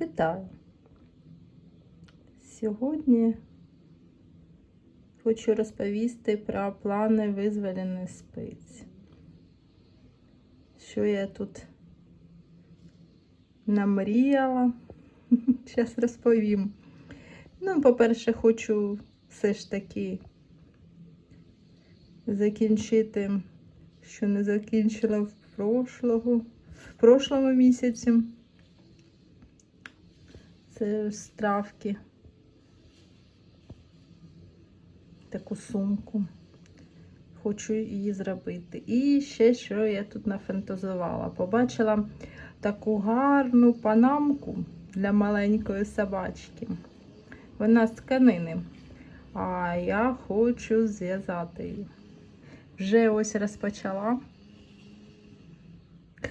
Вітаю! Сьогодні хочу розповісти про плани визволених спиць. Що я тут намріяла, зараз розповім. Ну, по-перше, хочу все ж таки закінчити, що не закінчила в прошлого, в прошлому місяці. Це з травки. Таку сумку. Хочу її зробити. І ще що я тут нафантазувала. Побачила таку гарну панамку для маленької собачки. Вона з тканини. А я хочу зв'язати її. Вже ось розпочала.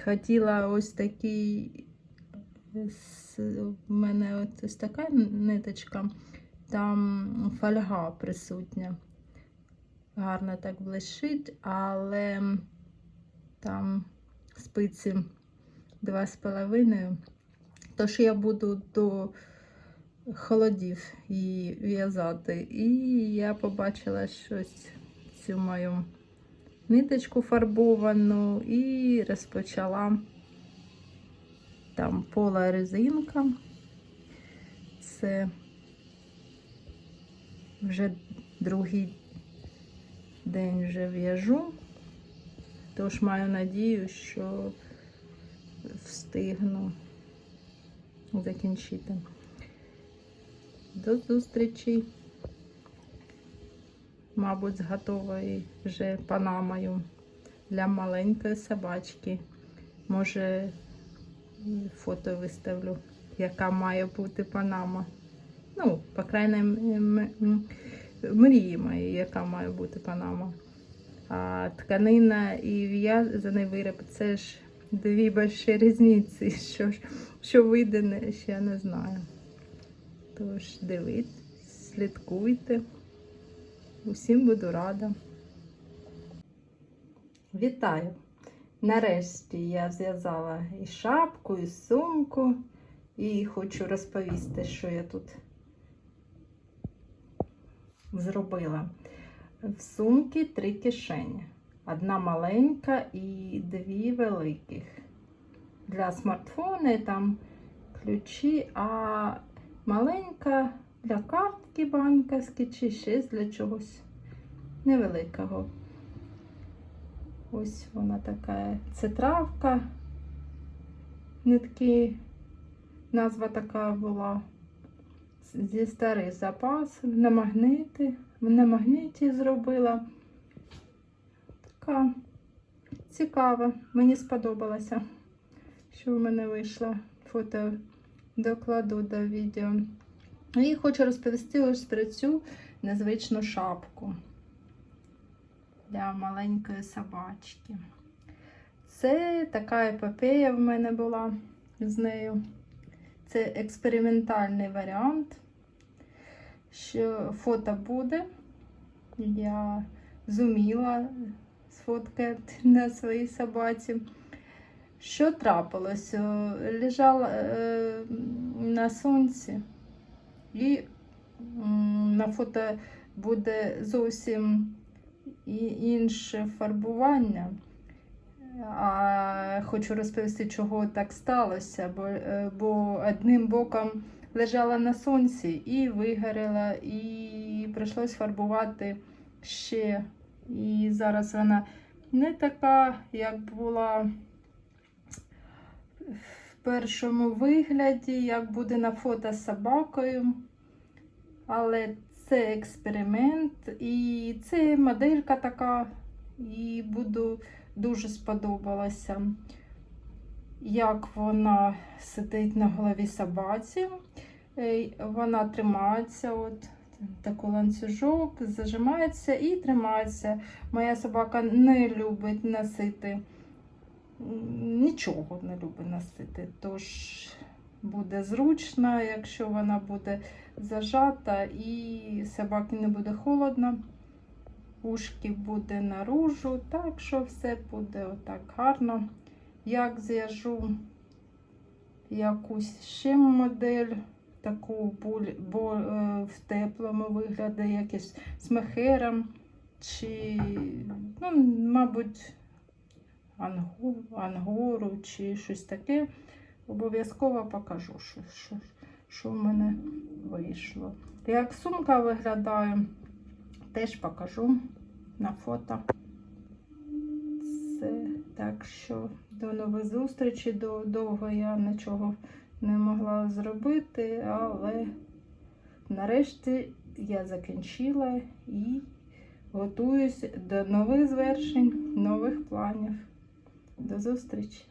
Хотіла ось такий в мене от ось така ниточка, там фольга присутня. Гарно так блищить, але там спиці два з половиною. Тож я буду до холодів її в'язати. І я побачила щось цю мою ниточку фарбовану і розпочала там пола резинка. Це вже другий день вже в'яжу, тож маю надію, що встигну закінчити. До зустрічі, мабуть, з вже панамою для маленької собачки. Може, фото виставлю, яка має бути панама. Ну, по крайній мрії мої, яка має бути панама. А тканина і в'язаний виріб це ж дві больші різниці. Що, що вийде, ще не знаю. Тож, дивіться, слідкуйте. Усім буду рада. Вітаю! Нарешті я зв'язала і шапку, і сумку, і хочу розповісти, що я тут зробила. В сумці три кишені. Одна маленька і дві великих. Для смартфона там ключі, а маленька для картки банківські чи ще для чогось невеликого. Ось вона така. Це травка. Нитки, назва така була зі старих запасів, на магниті. На магніті зробила. Така цікава, мені сподобалося, що в мене вийшло. Фото докладу до відео. І хочу розповісти ось про цю незвичну шапку для маленької собачки. Це така епопея в мене була з нею. Це експериментальний варіант, що фото буде. Я зуміла сфоткати на своїй собаці. Що трапилось? Лежала е, на сонці, і на фото буде зовсім і інше фарбування. А хочу розповісти, чого так сталося, бо е, бо одним боком лежала на сонці і вигоріла, і прийшлось фарбувати ще. І зараз вона не така, як була в першому вигляді, як буде на фото з собакою. Але це експеримент, і це моделька така, і буду дуже сподобалася, як вона сидить на голові собаці. Вона тримається, от такий ланцюжок, зажимається і тримається. Моя собака не любить носити, нічого не любить носити. Тож буде зручно, якщо вона буде зажата і собаки не буде холодно, ушки буде наружу, так що все буде отак гарно. Як зв'яжу, якусь ще модель, таку бо, е, в теплому вигляді, якийсь з мехером, чи, ну, мабуть, ангу, ангору, чи щось таке. Обов'язково покажу, що, що, що в мене вийшло. Як сумка виглядає, теж покажу на фото. Це так що до нових зустрічей. До, довго я нічого не могла зробити, але нарешті я закінчила і готуюсь до нових звершень, нових планів. До зустрічі!